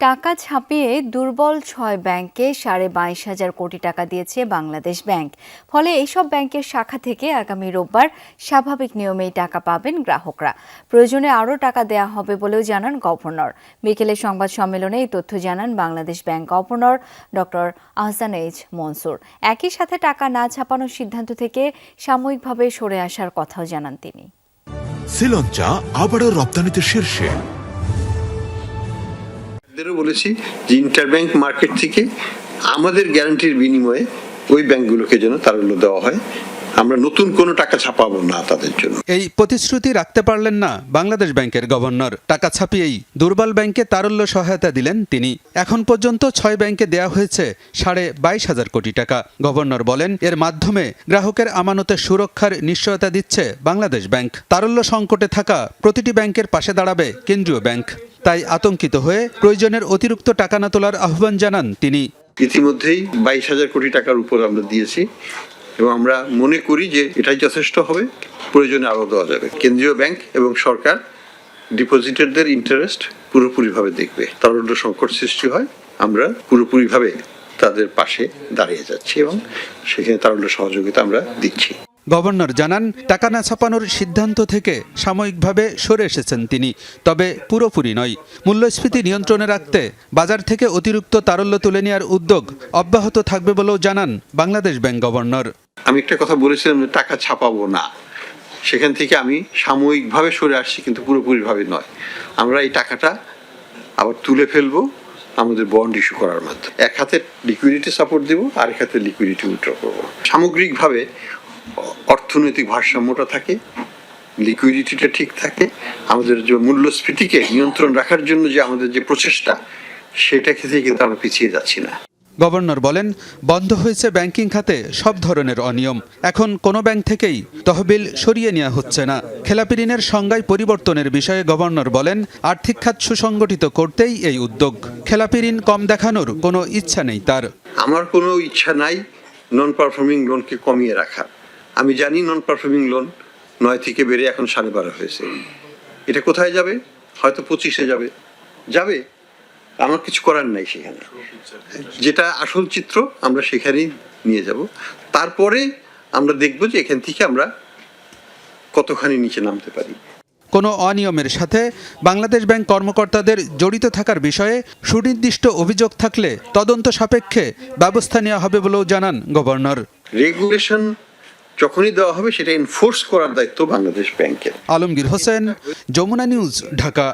টাকা ছাপিয়ে দুর্বল ছয় ব্যাংকে সাড়ে বাইশ হাজার কোটি টাকা দিয়েছে বাংলাদেশ ব্যাংক। ফলে এইসব ব্যাংকের শাখা থেকে আগামী রোববার স্বাভাবিক নিয়মেই টাকা পাবেন গ্রাহকরা। প্রয়োজনে আরও টাকা দেয়া হবে বলেও জানান গভর্নর। বিকেলে সংবাদ সম্মেলনে এই তথ্য জানান Bangladesh bank governor doctor Ahsan H Mansur. একই সাথে টাকা না ছাপানোর সিদ্ধান্ত থেকে সাময়িকভাবে সরে আসার কথাও জানান তিনি। শ্রীলঞ্চা আবারও রপ্তানিতে শীর্ষে। এদেরও বলেছি যে ইন্টার ব্যাংক মার্কেট থেকে আমাদের গ্যারান্টির বিনিময়ে ওই ব্যাংকগুলোকে যেন তারল্য দেওয়া হয়। আমরা নতুন কোনো টাকা ছাপাবো না তাদের জন্য। এই প্রতিশ্রুতি রাখতে পারলেন না বাংলাদেশ ব্যাংকের গভর্নর। টাকা ছাপিয়েই দুর্বল ব্যাংকে তারল্য সহায়তা দিলেন তিনি। এখন পর্যন্ত ছয় ব্যাংকে দেয়া হয়েছে সাড়ে বাইশ হাজার কোটি টাকা। গভর্নর বলেন এর মাধ্যমে গ্রাহকের আমানতের সুরক্ষার নিশ্চয়তা দিচ্ছে বাংলাদেশ ব্যাংক। তারল্য সংকটে থাকা প্রতিটি ব্যাংকের পাশে দাঁড়াবে কেন্দ্রীয় ব্যাংক। তাই আতঙ্কিত হয়ে প্রয়োজনের অতিরিক্ত টাকা না তোলার আহ্বান জানান তিনি। ইতিমধ্যেই বাইশ হাজার কোটি টাকার উপর আমরা দিয়েছি। এবং আমরা মনে করি যে এটাই যথেষ্ট হবে, প্রয়োজনে আরও দেওয়া যাবে। কেন্দ্রীয় ব্যাংক এবং সরকার ডিপোজিটারদের ইন্টারেস্ট পুরোপুরিভাবে দেখবে। তারল্য সংকট সৃষ্টি হয়, আমরা পুরোপুরিভাবে তাদের পাশে দাঁড়িয়ে যাচ্ছি এবং সেখানে তারল্য সহযোগিতা আমরা দিচ্ছি। গভর্নর জানান, টাকা না ছাপানোর সিদ্ধান্ত থেকে সাময়িকভাবে সরে এসেছেন তিনি, তবে পুরোপুরি নয়। মূল্যস্ফীতি নিয়ন্ত্রণে রাখতে বাজার থেকে অতিরিক্ত তারল্য তুলে নেওয়ার উদ্যোগ অব্যাহত থাকবে বলেও জানান বাংলাদেশ ব্যাংক গভর্নর। আমি একটা কথা বলেছিলাম যে টাকা ছাপাবো না। সেখান থেকে আমি সাময়িকভাবে সরে আসছি, কিন্তু পুরোপুরিভাবে নয়। আমরা এই টাকাটা আবার তুলে ফেলব আমাদের বন্ড ইস্যু করার মাধ্যমে। এক হাতে লিকুইডিটি সাপোর্ট দেবো আর এক হাতে লিকুইডিটি উইথড্র করব। সামগ্রিকভাবে অর্থনৈতিক ভারসাম্যটা থাকে লিকুইডিটিটা ঠিক থাকে। আমাদের যে মূল্যস্ফীতিকে নিয়ন্ত্রণ রাখার জন্য যে আমাদের যে প্রচেষ্টা সেটা থেকে কিন্তু আমরা পিছিয়ে যাচ্ছি না। গভর্নর বলেন, বন্ধ হয়েছে ব্যাংকিং খাতে সব ধরনের অনিয়ম। এখন কোনো ব্যাংক থেকেই তহবিল সরিয়ে নেওয়া হচ্ছে না। খেলাপি ঋণের সংজ্ঞায় পরিবর্তনের বিষয়ে গভর্নর বলেন, আর্থিক খাত সুসংগঠিত করতেই এই উদ্যোগ। খেলাপি ঋণ কম দেখানোর কোনো ইচ্ছা নেই তার। আমার কোনো ইচ্ছা নাই নন পারফর্মিং লোনকে কমিয়ে রাখার। আমি জানি নন পারফর্মিং লোন নয় থেকে বেড়ে এখন সাড়ে বারো হয়েছে। এটা কোথায় যাবে? হয়তো পঁচিশে যাবে। যাবে? আমার কিছু করার নাই সেখানে। যেটা আসল চিত্র আমরা সেখানেই নিয়ে যাব। তারপরে আমরা দেখব যে এখান থেকে আমরা কতখানি নিচে নামতে পারি। কোনো অনিয়মের সাথে বাংলাদেশ ব্যাংক কর্মকর্তাদের জড়িত থাকার বিষয়ে সুনির্দিষ্ট অভিযোগ থাকলে তদন্ত সাপেক্ষে ব্যবস্থা নেওয়া হবে বলেও জানান গভর্নর। রেগুলেশন যখনই দেওয়া হবে সেটা এনফোর্স করার দায়িত্ব বাংলাদেশ ব্যাংকের। আলমগীর হোসেন যমুনা নিউজ ঢাকা।